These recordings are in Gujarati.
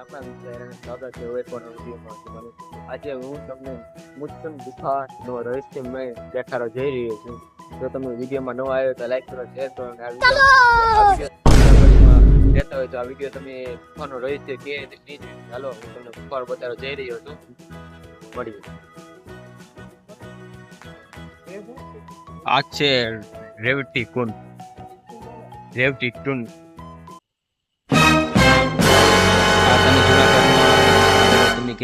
આપણા એરણનું સ્વાગત છે? વિડીયોમાં તમારું આજે હું તમને મુસ્તમ ગુફાનો રહસ્યમય દેખાડો જઈ રહ્યો છું. જો તમે વિડીયોમાં નવા આવ્યો તો લાઈક કરો શેર કરો અને આ વીડિયો રહેતા હોય તો આ વીડિયો તમે ગુફાનો રહસ્ય કે નહીં ચાલો હું તમને ગુફાનો બતાવવા જઈ રહ્યો છું. મળીએ. આ છે રેવટી કુંડ. રેવટી કુંડ.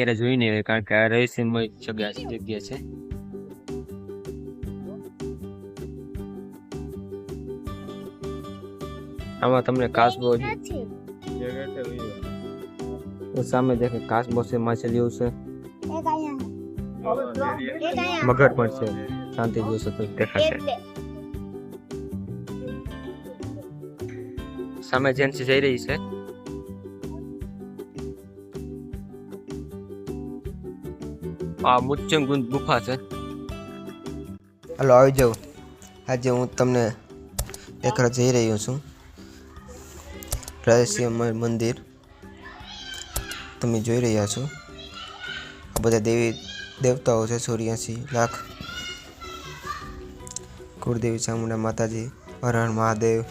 ક્યારે જોઈ નહીં હોય કારણ કે આ રહસ્યમય જગ્યા છે જગ્યા છે. આમાં તમને કાસબો સામે દેખે કાસબો છે માછલીઓ છે. મગર પણ છે. શાંતિ જોશો તો દેખાશે. સામે જેન્સી જઈ રહી છે. આ મુચ્ચંગુંદ ગુફા છે. હાલો, આવી જાઓ. આજે હું તમને એકરા જઈ રહ્યો છું. રહસ્યમય મંદિર. તમે જોઈ રહ્યા છો. આ બધા દેવી દેવતાઓ છે ચોર્યાસી લાખ, કુળદેવી, ચામુંડા માતાજી, હરણ, મહાદેવ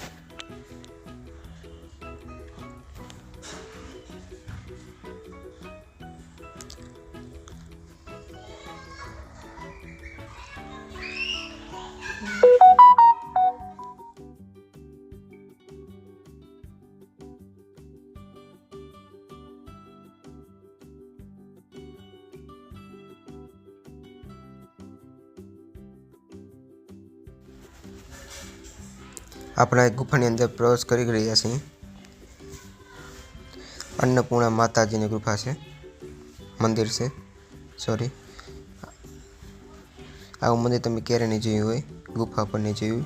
આપણા ગુફાની અંદર પ્રવેશ કરી રહ્યા છીએ. અન્નપૂર્ણા માતાજીની ગુફા છે. મંદિર છે. સોરી આવું મંદિર તમે ક્યારે નહીં જોયું હોય? ગુફા પર નહીં જોયું?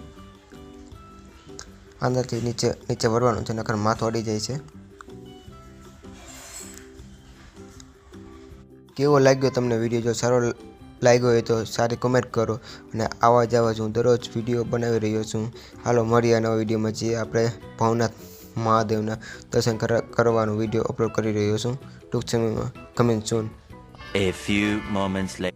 અંદરથી નીચે નીચે વળવાનું છે, નકર માથું અડી જાય છે. કેવો લાગ્યો તમને વીડિયો? જો સારો લાગ્યો હોય તો સારી કોમેન્ટ કરો. અને આવા જ આવા હું દરરોજ વીડિયો બનાવી રહ્યો છું. હાલો, મળીએ નવા વિડીયોમાં જે આપણે ભવનાથ મહાદેવના દર્શન કર- કરવાનો વીડિયો અપલોડ કરી રહ્યો છું. ટૂંક સમયમાં coming soon A few moments later.